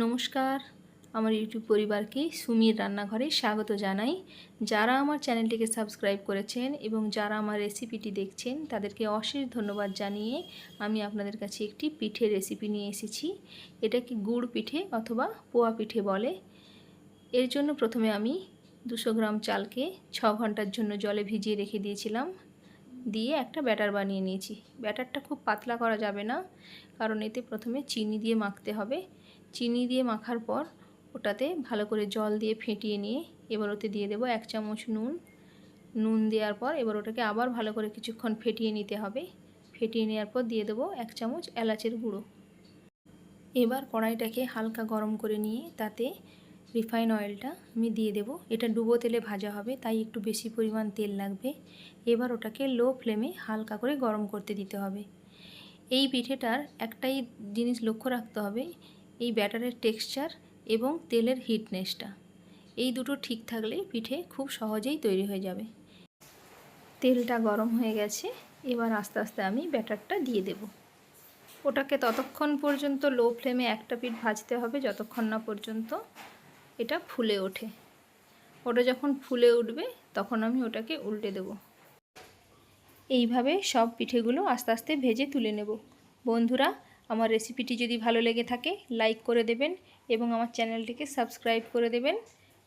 নমস্কার। আমার ইউটিউব পরিবারকে সুমির রান্নাঘরে স্বাগত জানাই। যারা আমার চ্যানেলটিকে সাবস্ক্রাইব করেছেন এবং যারা আমার রেসিপিটি দেখছেন, তাদেরকে অশেষ ধন্যবাদ জানিয়ে আমি আপনাদের কাছে একটি পিঠে রেসিপি নিয়ে এসেছি। এটাকে গুড় পিঠে অথবা পোয়া পিঠে বলে? এর জন্য প্রথমে আমি দুশো গ্রাম চালকে ছ ঘণ্টার জন্য জলে ভিজিয়ে রেখে দিয়েছিলাম। দিয়ে একটা ব্যাটার বানিয়ে নিয়েছি। ব্যাটারটা খুব পাতলা করা যাবে না, কারণ এতে প্রথমে চিনি দিয়ে মাখতে হবে। চিনি দিয়ে মাখার পর ওটাতে ভালো করে জল দিয়ে ফেটিয়ে নিয়ে এবার ওতে দিয়ে দেবো এক চামচ নুন। নুন দেওয়ার পর এবার ওটাকে আবার ভালো করে কিছুক্ষণ ফেটিয়ে নিতে হবে। ফেটিয়ে নেওয়ার পর দিয়ে দেবো এক চামচ এলাচের গুঁড়ো। এবার কড়াইটাকে হালকা গরম করে নিয়ে তাতে রিফাইন অয়েলটা আমি দিয়ে দেব। এটা ডুবো তেলে ভাজা হবে, তাই একটু বেশি পরিমাণ তেল লাগবে। এবার ওটাকে লো ফ্লেমে হালকা করে গরম করতে দিতে হবে। এই পিঠেটার একটাই জিনিস লক্ষ্য রাখতে হবে, এই ব্যাটারের টেক্সচার এবং তেলের হিটনেসটা। এই দুটো ঠিক থাকলে পিঠে খুব সহজেই তৈরি হয়ে যাবে। তেলটা গরম হয়ে গেছে, এবার আস্তে আস্তে আমি ব্যাটারটা দিয়ে দেব। ওটাকে ততক্ষণ পর্যন্ত লো ফ্লেমে একটা পিঠ ভাজতে হবে, যতক্ষণ না পর্যন্ত এটা ফুলে ওঠে। ওটা যখন ফুলে উঠবে, তখন আমি ওটাকে উল্টে দেব। এইভাবে সব পিঠেগুলো আস্তে আস্তে ভেজে তুলে নেব। বন্ধুরা, আমার রেসিপিটি যদি ভালো লেগে থাকে, লাইক করে দেবেন এবং আমার চ্যানেলটিকে সাবস্ক্রাইব করে দেবেন।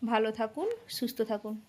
ভালো থাকুন, সুস্থ থাকুন।